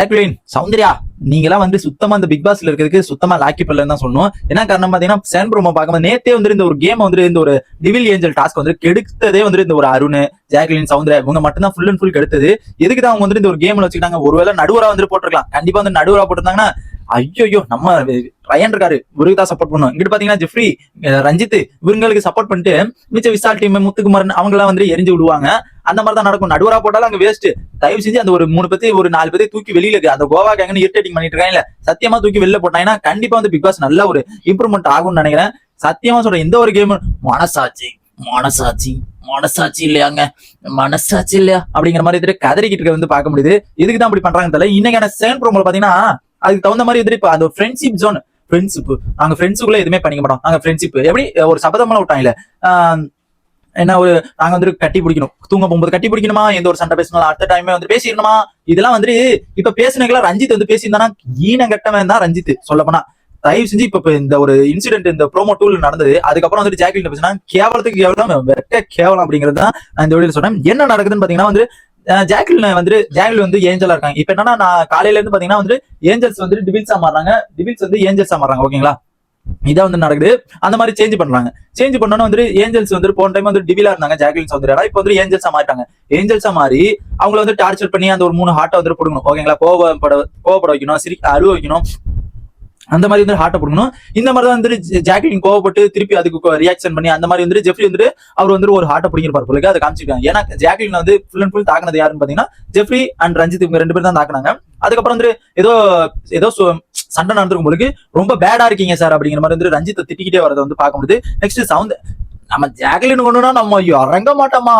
Jacqueline Soundarya நீங்களாம் வந்து சுத்தமா அந்த பிக் பாஸ்ல இருக்கிறதுக்கு சுத்தமா லாக்கி பண்ணலன்னு தான் சொல்லணும். என்ன காரணம் பாத்தீங்கன்னா சேன் ப்ரோமோ பார்க்கும்போது நேத்தே வந்து இந்த ஒரு கேம் வந்து இந்த ஒரு டிவில் ஏஞ்சல் டாஸ்க் வந்து கெடுத்ததே வந்து இந்த ஒரு அருண் ஜாக்லின் சௌந்தர்யா இவங்க மட்டும் தான் ஃபுல் அண்ட் ஃபுல் கெடுத்தது. எதுக்கு தான் அவங்க வந்து இந்த ஒரு கேம்ல வச்சுக்கிட்டாங்க? ஒருவேளை நடுவரா வந்து போட்டிருக்கலாம். கண்டிப்பா வந்து நடுவரா போட்டிருந்தாங்கன்னா ஐயோ நம்ம ரயன் இருக்காரு. இவருக்கு தான் சப்போர்ட் பண்ணுவோம் இங்கிட்டு பாத்தீங்கன்னா ஜெஃப்ரி ரஞ்சித் இவங்களுக்கு சப்போர்ட் பண்ணிட்டு மிச்ச விசால் டீம் முத்துக்குமாரன் அவங்க எல்லாம் வந்து எரிஞ்சு விடுவாங்க. அந்த மாதிரி தான் நடக்கும். நடுவரா போட்டாலும் அங்க வேஸ்ட் தயவு செஞ்சு அந்த ஒரு மூணு பேத்தி ஒரு நாலு பேத்தி தூக்கி வெளியில இருக்கு. அந்த கோவா கேங்கன்னு இரிட்டேட்டிங் பண்ணிட்டு இருக்காங்க. சத்தியமா தூக்கி வெளில போட்டாங்கன்னா கண்டிப்பா வந்து பிக் பாஸ் நல்ல ஒரு இம்ப்ரூவ்மெண்ட் ஆகும்னு நினைக்கிறேன். சத்தியமா சொல்றேன் எந்த ஒரு கேம் மனசாட்சி மனசாட்சி மனசாட்சி இல்லையாங்க. மனசாட்சி இல்லையா? அப்படிங்கிற மாதிரி வந்துட்டு கதறிக்கிட்டு இருக்க வந்து பார்க்க முடியுது. இதுக்கு தான் அப்படி பண்றாங்க தெரியல. இன்னைக்கான செகண்ட் ப்ரோமோல பாத்தீங்கன்னா அதுக்கு தகுந்த மாதிரி வந்துட்டு இப்ப அந்த ஃப்ரெண்ட்ஷிப் ஜோன் ஃப்ரெண்ட்ஷிப் நாங்க ஃப்ரெண்ட்ஸுக்குள்ள எதுவுமே பண்ணிக்க மாட்டோம். நாங்க ஃப்ரெண்ட்ஷிப் எப்படி? ஒரு சபதமெல்லாம் விட்டாங்கல்ல என்ன ஒரு நாங்க வந்து கட்டி பிடிக்கணும். தூங்க போகும்போது கட்டி பிடிக்கணுமா? எந்த ஒரு சண்டை பேசணும் அடுத்த டைமே வந்து பேசிடணுமா? இதெல்லாம் வந்து இப்ப பேசினங்களா ரஞ்சித் வந்து பேசியிருந்தானா? ஈனங்கட்டவன் தான் ரஞ்சித் சொல்ல போனா தயவு செஞ்சு இப்ப இந்த ஒரு இன்சிடென்ட் இந்த ப்ரோமோ டூல் நடந்தது. அதுக்கப்புறம் வந்துட்டு ஜாக்லின் பேசினா கேவலத்துக்கு கேவலம் வெட்ட கேவலம் அப்படிங்கிறது தான் நான் இந்த வீடியோ சொன்னேன் என்ன நடக்குதுன்னு பாத்தீங்கன்னா வந்து அஹ் வந்து ஜாக்லின் வந்து ஏஞ்சலா இருக்காங்க. இப்ப என்னன்னா நான் காலையில இருந்து பாத்தீங்கன்னா வந்து ஏஞ்சல்ஸ் வந்து டிபில்ஸா மாறாங்க டிபில்ஸ் வந்து ஏஞ்சல்ஸா மாறாங்க ஓகேங்களா? இதான் வந்து நடக்குது. அந்த மாதிரி சேஞ்ச் பண்றாங்க. சேஞ்ச் பண்ணோன்னு வந்து ஏஞ்சல்ஸ் வந்து போன டைம் வந்து டிவிலா இருந்தாங்க ஜாக்லின் சௌந்தர்யா இப்போ வந்து ஏஞ்சல்ஸா மாட்டாங்க ஏஞ்சல்ஸா மாறி அவங்கள வந்து டார்ச்சர் பண்ணி அந்த ஒரு மூணு ஹார்ட்டை வந்து கொடுக்கணும் ஓகேங்களா கோவப்பட கோவப்பட வைக்கணும் சிரி அழுவ வைக்கணும். அந்த மாதிரி வந்து ஹார்ட்டை கொடுக்கணும் இந்த மாதிரி தான் வந்து ஜாக்லின் கோவப்பட்டு திருப்பி அதுக்கு ரியாக்ஷன் பண்ணி அந்த மாதிரி வந்து ஜெஃப்ரி வந்துட்டு அவர் வந்து ஒரு ஹார்ட்டை பிடிங்கிருப்பார் போல அதை காமிச்சிருக்காங்க. ஏன்னா ஜாக்லின் வந்து ஃபுல் அண்ட் ஃபுல் தாக்குனது யாருன்னு பாத்தீங்கன்னா ஜெஃப்ரி அண்ட் ரஞ்சித் இவங்க ரெண்டு பேரும் தான் தாக்குனாங்க. அதுக்கப்புறம் வந்து ஏதோ ஏதோ சண்டை நடந்திருக்கும் பொழுது ரொம்ப பேடா இருக்கீங்க சார் அப்படிங்கிற மாதிரி வந்து ரஞ்சித்தை திட்டிக்கிட்டே வரதை வந்து பார்க்க முடியுது. நெக்ஸ்ட் சவுண்ட் நம்ம ஜாக்லின் கொண்டுனா நம்ம இறங்க மாட்டோமா?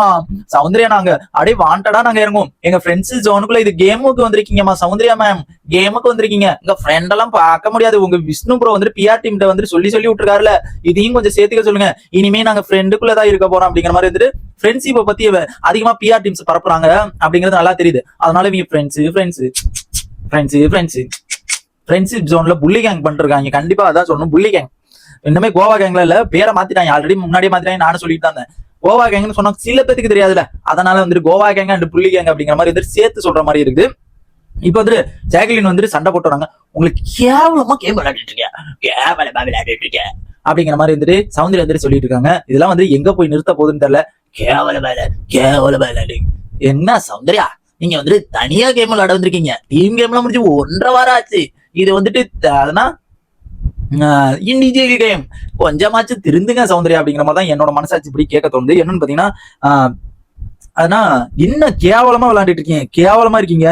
சௌந்தர்யா நாங்க அப்படியே வாண்டடா நாங்க இறங்குவோம். எங்க ஃப்ரெண்ட்ஸ் ஜோனுக்குள்ள இது கேமுக்கு வந்திருக்கீங்கம்மா சௌந்தர்யா மேம் கேமுக்கு வந்திருக்கீங்க. உங்க ஃப்ரெண்ட் எல்லாம் பார்க்க முடியாது. உங்க விஷ்ணு ப்ரோ வந்து பிஆர் டீம் வந்துட்டு சொல்லி சொல்லி விட்டுருக்காருல இதையும் கொஞ்சம் சேர்த்துக்க சொல்லுங்க. இனிமே நாங்க ஃப்ரெண்டுக்குள்ளதான் இருக்க போறோம் அப்படிங்கிற மாதிரி வந்துட்டு ஃப்ரெண்ட்ஷிப்பை பத்தி அதிகமா பிஆர் டீம்ஸ் பரப்புறாங்க அப்படிங்கிறது நல்லா தெரியுது. அதனால இவங்க friends friends friends friends friendship ஜோன்ல புள்ளி கேங் பண்ணிருக்காங்க. கண்டிப்பா அதான் சொல்லணும். புள்ளி கேங் இன்னுமே கோவா கேங்ல இல்ல பேரை மாத்திட்டாங்க. ஆல்ரெடி முன்னாடியே மாத்திட்டாங்க நானும் சொல்லிட்டு தான் இருந்தேன். கோவா கேங்னு சொன்னா சில பேத்துக்கு தெரியாதுல அதனால வந்துட்டு கோவா கேங் அண்ட் புள்ளி கேங் அப்படிங்கிற மாதிரி வந்துட்டு சேர்த்து சொல்ற மாதிரி இருக்குது. இப்ப வந்துட்டு ஜாக்லின் வந்துட்டு சண்டை போட்டு வராங்க. உங்களுக்கு கேவலமா கேம் விளையாடிட்டு இருக்கேன் கேவலமா விளையாடிட்டு இருக்கேன் அப்படிங்கிற மாதிரி வந்துட்டு சவுந்தர்யா வந்துட்டு சொல்லிட்டு இருக்காங்க. இதெல்லாம் வந்து எங்க போய் நிறுத்த போகுதுன்னு தெரியல. கேவல வேலை கேவல வேலை என்ன சௌந்தர்யா நீங்க வந்துட்டு தனியா கேம் விளையாட வந்திருக்கீங்க. டீம் கேம்லாம் முடிஞ்சு ஒன்றரை வாரம் ஆச்சு. இது வந்துட்டு த- அதனா இண்டிவிஜுவல் கேம் கொஞ்சமாச்சும் திருந்துங்க சௌந்தர்யா அப்படிங்கிற மாதிரி தான் என்னோட மனசாட்சி இப்படி கேட்க தோணுது. என்னன்னு பாத்தீங்கன்னா ஆஹ், அதனா என்ன கேவலமா விளையாண்டுட்டு இருக்கீங்க? கேவலமா இருக்கீங்க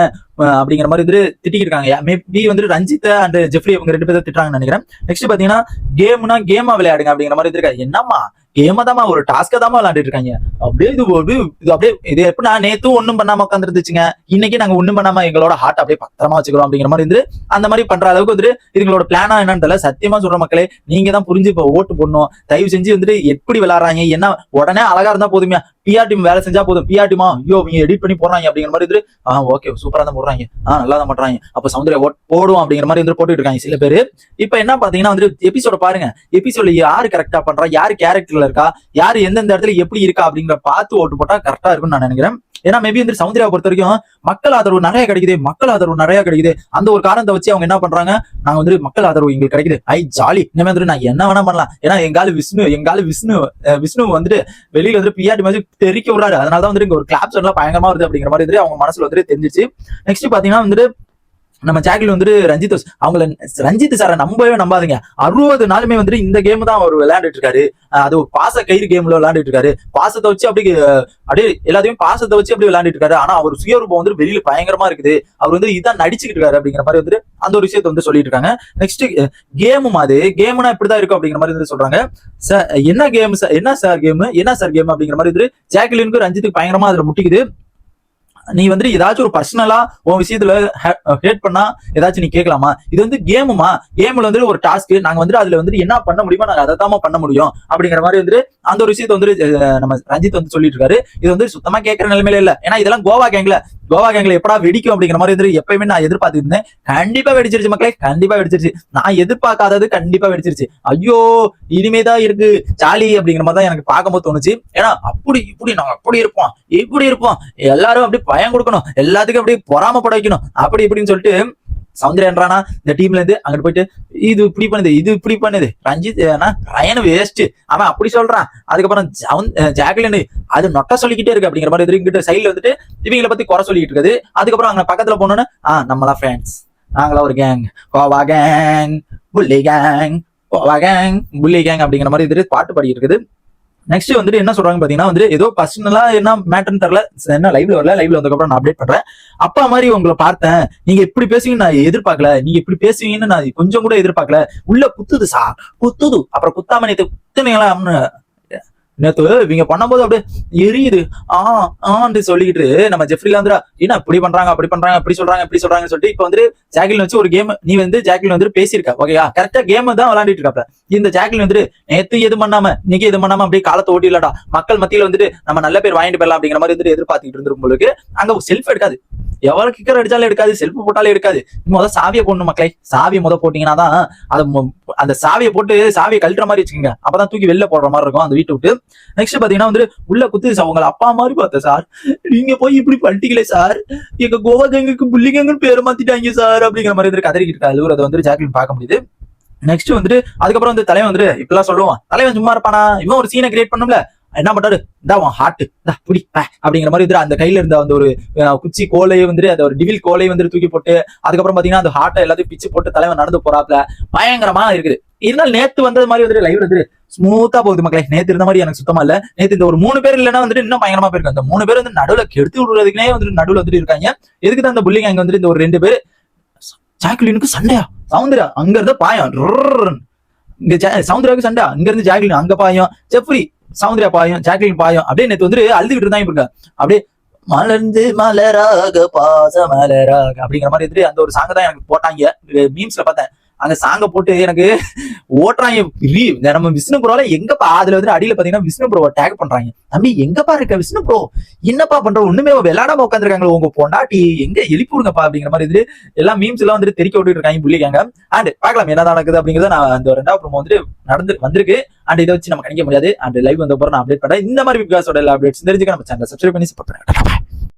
அப்படிங்கிற மாதிரி வந்துட்டு திட்டிக்கிட்டு இருக்காங்க மேபி வந்துட்டு ரஞ்சித் அண்ட் ஜெஃப்ரி இவங்க ரெண்டு பேரும் திட்டாங்கன்னு நினைக்கிறேன். நெக்ஸ்ட் பாத்தீங்கன்னா கேம்னா கேமா விளையாடுங்க அப்படிங்கிற மாதிரி இருக்காங்க. என்னம்மா கேமா தாமா ஒரு டாஸ்க தாமா விளையாண்டுட்டு இருக்காங்க. அப்படியே இது அப்படியே இது அப்படியே இது எப்படின்னா நேத்தும் ஒன்றும் பண்ணாம உட்காந்துருந்துச்சுங்க இன்னைக்கு நாங்க ஒன்றும் பண்ணாம எங்களோட ஹார்ட் அப்படியே பத்திரமா வச்சுக்கிறோம் அப்படிங்கிற மாதிரி இருந்து அந்த மாதிரி பண்ற அளவுக்கு வந்துட்டு இதுங்களோட பிளானா என்னன்னு தெரியல. சத்தியமா சொல்ற மக்களே நீங்க தான் புரிஞ்சு இப்போ ஓட்டு போடணும். தயவு செஞ்சு வந்துட்டு எப்படி விளையாடுறாங்க என்ன உடனே அழகா இருந்தா போதுமே பிஆர் டீம் வேலை செஞ்சா போதும். பிஆர் டீமா ஐயோ இவங்க எடிட் பண்ணி போடுறாங்க அப்படிங்கிற மாதிரி இருந்து ஆ ஓகே சூப்பரா தான் போடுறாங்க. ஆ நல்லா தான் பண்றாங்க. அப்ப சௌந்தர்யா ஓட் போடுவோம் அப்படிங்கிற மாதிரி வந்து போட்டுட்டு இருக்காங்க சில பேர். இப்ப என்ன பாத்தீங்கன்னா வந்து எபிசோட பாருங்க. எபிசோட யாரு கரெக்டா பண்றா யாரு கேரக்டர்ல இருக்கா யாரு எந்தெந்த இடத்துல எப்படி இருக்கா அப்படிங்கிற பார்த்து ஓட்டு போட்டா கரெக்டா இருக்கும்னு நான் நினைக்கிறேன். ஏன்னா மேபி வந்து சௌந்தர்யா பொறுத்த வரைக்கும் மக்கள் ஆதரவு நிறைய கிடைக்குது மக்கள் ஆதரவு நிறைய கிடைக்குது. அந்த ஒரு காரணத்தை வச்சு அவங்க என்ன பண்றாங்க? நாங்க வந்து மக்கள் ஆதரவு எங்களுக்கு கிடைக்குது. ஐ ஜாலி. இனிமே வந்துட்டு நான் என்ன வேணா பண்ணலாம். ஏன்னா எங்கால விஷ்ணு எங்கால விஷ்ணு விஷ்ணு வந்துட்டு வெளியில வந்து பிஆர்டி மாதிரி தெரிக்க விடுறாரு. அதனால தான் வந்துட்டு இங்க ஒரு கிளாப்ஸ் எல்லாம் பயங்கரமா வருது அப்படிங்கிற மாதிரி வந்துட்டு அவங்க மனசுல வந்துட்டு தெரிஞ்சிச்சு நெக்ஸ்ட் பாத்தீங்கன்னா வந்துட்டு நம்ம ஜாக்கில் வந்துட்டு ரஞ்சித் அவங்கள ரஞ்சித் சாரை நம்பவே நம்பாதீங்க. அறுபது நாளுமே வந்துட்டு இந்த கேம் தான் அவர் விளையாண்டுட்டு இருக்காரு. அது ஒரு பாச கயிறு கேம்ல விளையாண்டுட்டு இருக்காரு. பாசத்தை வச்சு அப்படி அப்படியே எல்லாத்தையும் பாசத்தை வச்சு அப்படி விளையாண்டுட்டு இருக்காரு. ஆனா அவர் சுயரூபம் வந்து வெளியில பயங்கரமா இருக்குது. அவர் வந்து இதான் நடிச்சுக்கிட்டு இருக்காரு அப்படிங்கிற மாதிரி வந்துட்டு அந்த ஒரு விஷயத்தை வந்து சொல்லிட்டு இருக்காங்க. நெக்ஸ்ட் கேமும் அது. கேம்னா இப்படிதான் இருக்கும் அப்படிங்கிற மாதிரி வந்து சொல்றாங்க. சார் என்ன கேம் சார் என்ன சார் கேம் என்ன சார் கேம் அப்படிங்கிற மாதிரி வந்துட்டு ஜாக்லினுக்கு ரஞ்சித்துக்கு பயங்கரமா அதுல முட்டிக்குது. நீ வந்து ஏதாச்சும் ஒரு பர்சனலா உன் விஷயத்துல ஹேட் பண்ணா ஏதாச்சும் நீ கேட்கலாமா இது வந்து கேமுமா கேம்ல வந்து ஒரு டாஸ்க் நாங்க வந்து அதுல வந்து என்ன பண்ண முடியுமோ நாங்க அதை தான் பண்ண முடியும். அப்படிங்கிற மாதிரி வந்து அந்த ஒரு விஷயத்த வந்து நம்ம ரஞ்சித் வந்து சொல்லிட்டு இருக்காரு. இது வந்து சுத்தமா கேட்கற நிலைமையில இல்ல. ஏன்னா இதெல்லாம் கோவா கேங்ல கோவா கேங்ல எப்படா வெடிக்கும் அப்படிங்கிற மாதிரி வந்து எப்பயுமே நான் எதிர்பார்த்துட்டு இருந்தேன். கண்டிப்பா வெடிச்சிருச்சு மக்களே கண்டிப்பா வெடிச்சிருச்சு. நான் எதிர்பார்க்காதது கண்டிப்பா வெடிச்சிருச்சு. ஐயோ இனிமேதான் இருக்கு. ஜாலி அப்படிங்கிற மாதிரி தான் எனக்கு பார்க்கும்போது தோணுச்சு. ஏன்னா அப்படி இப்படி நாங்க அப்படி இருப்போம். இப்படி இருப்போம். எல்லாரும் அப்படி பயம் கொடுக்கணும். எல்லாத்துக்கும் அப்படியே பொறாமப்பட வைக்கணும். அப்படி இப்படின்னு சொல்லிட்டு சௌந்தர்யன்றானா இந்த டீம்ல இருந்து அங்கிட்டு போயிட்டு இது இப்படி பண்ணுது இது இப்படி பண்ணுது. ரஞ்சித் ரயன் வேஸ்ட் அவன் அப்படி சொல்றான். அதுக்கப்புறம் ஜாக்லின் அது நொட்ட சொல்லிக்கிட்டே இருக்கு அப்படிங்கிற மாதிரி இங்கிட்ட சைட்ல வந்துட்டு இவங்களை பத்தி குறை சொல்லிட்டு இருக்குது. அதுக்கப்புறம் அங்க பக்கத்துல போனோன்னு ஆஹ் நம்மளா ஃப்ரெண்ட்ஸ் நாங்களா ஒரு கேங் கோவா கேங் புள்ளி கேங் கோவா கேங் புள்ளி கேங் அப்படிங்கிற மாதிரி இது பாட்டு பாடி இருக்குது. நெக்ஸ்ட் வந்துட்டு என்ன சொல்றாங்க பாத்தீங்கன்னா வந்து ஏதோ பர்சனலா என்ன மேட்டர்னு தெரியல. என்ன லைவ்ல வரல லைவ்ல வந்ததுக்கப்புறம் நான் அப்டேட் பண்றேன். அப்பா மாதிரி உங்களை பார்த்தேன். நீங்க இப்படி பேசுவீங்கன்னு நான் எதிர்பார்க்கல. நீங்க இப்படி பேசுவீங்கன்னு நான் கொஞ்சம் கூட எதிர்பார்க்கல. உள்ள குத்துது சா குத்துது. அப்புறம் குத்தாம நேத்து குத்துனீங்களா நேத்து இவங்க பண்ணும்போது அப்படியே எரியுது. ஆ ஆன்னு சொல்லிக்கிட்டு நம்ம ஜெஃப்ரில வந்து என்ன இப்படி பண்றாங்க அப்படி பண்றாங்க இப்படி சொல்றாங்க இப்படி சொல்றாங்கன்னு சொல்லிட்டு இப்போ வந்து ஜாக்லின் வச்சு ஒரு கேம் நீ வந்து ஜாக்லின் வந்து பேசியிருக்க ஓகேயா? கரெக்டா கேம் தான் விளையாண்டுட்டு இருக்காப்ல. இந்த ஜாக்லின் வந்துட்டு நேத்து எது பண்ணாம இன்னைக்கு எது பண்ணாம அப்படியே காலத்தை ஓட்டிடலடா மக்கள் மத்தியில வந்துட்டு நம்ம நல்ல பேர் வாங்கிட்டு போயிடலாம் அப்படிங்கிற மாதிரி வந்துட்டு எதிர்பார்த்துட்டு இருந்திருக்கும் உங்களுக்கு அங்க செல்ஃப் எடுக்காது. எவ்வளவு கிக்கர் அடிச்சாலும் எடுக்காது செல்ஃப் போட்டாலும் எடுக்காது. முதல் சாவியை போடணும் மக்களை. சாவியை முத போட்டீங்கன்னா தான் அதை அந்த சாவியை போட்டு சாவியை கழட்டுற மாதிரி வச்சுக்கோங்க. அப்பதான் தூக்கி வெளில போடுற மாதிரி இருக்கும். அந்த வீட்டை விட்டு நெக்ஸ்ட் பாத்தீங்கன்னா வந்து உள்ள குத்து அவங்க அப்பா மாதிரி பார்த்தேன் சார். நீங்க போய் இப்படி பண்ணிட்டீங்களே சார். எங்க கோவா கேங்குக்கு புள்ளி கேங்குன்னு மாத்திட்டாங்க சார் அப்படிங்கிற மாதிரி வந்து கதறிக்கிட்டு இருக்கா அதை வந்து ஜாக்லின் பார்க்க முடியுது. நெக்ஸ்ட் வந்துட்டு அதுக்கப்புறம் வந்து தலைவன் வந்துட்டு இப்பெல்லாம் சொல்லுவான். தலைவன் சும்மா இருப்பானா? இவன் ஒரு சீனை கிரியேட் பண்ணும்ல என்ன பண்றாரு? இந்த அவன் ஹார்ட் இந்த புடி அப்படிங்கிற மாதிரி வந்துட்டு அந்த கையில இருந்த அந்த ஒரு குச்சி கோலையை வந்துட்டு அந்த ஒரு டிவில் கோலையை வந்துட்டு தூக்கி போட்டு அதுக்கப்புறம் பாத்தீங்கன்னா அந்த ஹார்ட்டை எல்லாத்தையும் பிச்சு போட்டு தலைவன் நடந்து போறாப்ல. பயங்கரமா இருக்குது. இருந்தாலும் நேத்து வந்தது மாதிரி வந்துட்டு லைவ் வந்துட்டு ஸ்மூத்தா போகுது மக்களே. நேத்து இருந்த மாதிரி எனக்கு சுத்தமா இல்ல. நேத்து இந்த ஒரு மூணு பேர் இல்லைன்னா வந்துட்டு இன்னும் பயங்கரமா போயிருக்கு அந்த மூணு பேர் வந்து நடுவுல கெடுத்து விடுறதுக்குனே வந்துட்டு நடுவுல வந்துட்டு இருக்காங்க. எதுக்கு தான் அந்த புள்ளிங்க அங்க வந்துட்டு இந்த ஒரு ரெண்டு பேர்? ஜாக்குலினுக்கு சண்டையா? சவுந்தரா அங்க இருந்து பாயம். இங்க ஜா- சவுந்தராவுக்கு சண்டை அங்க இருந்து ஜாக்லின் அங்க பாயம் ஜெஃப்ரி சௌந்தர்யா பாயம் ஜாக்லின் பாயம் அப்படியே நேத்து வந்து அழுதுகிட்டு இருந்தாங்க இருக்க அப்படியே மலர்ந்து மலராக பாச மலராக அப்படிங்கிற மாதிரி வந்துட்டு அந்த ஒரு சாங்க தான் எனக்கு போட்டாங்க. மீம்ஸ்ல பார்த்தேன். அந்த சாங்க போட்டு எனக்கு ஓட்டுறாங்க. ரீ- நம்ம விஷ்ணு ப்ரோல எங்கப்பா அதுல வந்து அடியில பாத்தீங்கன்னா விஷ்ணு ப்ரோவை டேக் பண்றாங்க. தம்பி எங்கப்பா இருக்க விஷ்ணு ப்ரோ என்னப்பா பண்ற? ஒண்ணுமே விளையாடாம உட்காந்துருக்காங்களோ உங்க பொண்டாட்டி. எங்க எழுப்பி விடுங்கப்பா அப்படிங்கிற மாதிரி இது எல்லாம் மீம்ஸ் எல்லாம் வந்துட்டு தெறிக்க விட்டுட்டு இருக்காங்க புள்ளிக்காங்க அண்ட் பாக்கலாம் என்ன நடக்குது அப்படிங்கறத நான் அந்த ரெண்டாவது ப்ரோமோ வந்துட்டு நடந்து வந்திருக்கு. அண்ட் இதை வச்சு நம்ம கணிக்க முடியாது. அண்ட் லைவ் வந்த அப்புறம் நான் அப்டேட் பண்றேன். இந்த மாதிரி பிகாஸோட எல்லா அப்டேட்ஸ் தெரிஞ்சுக்க நம்ம சேனல் சப்ஸ்கிரைப் பண்ணி சப்போர்ட் பண்ணுங்க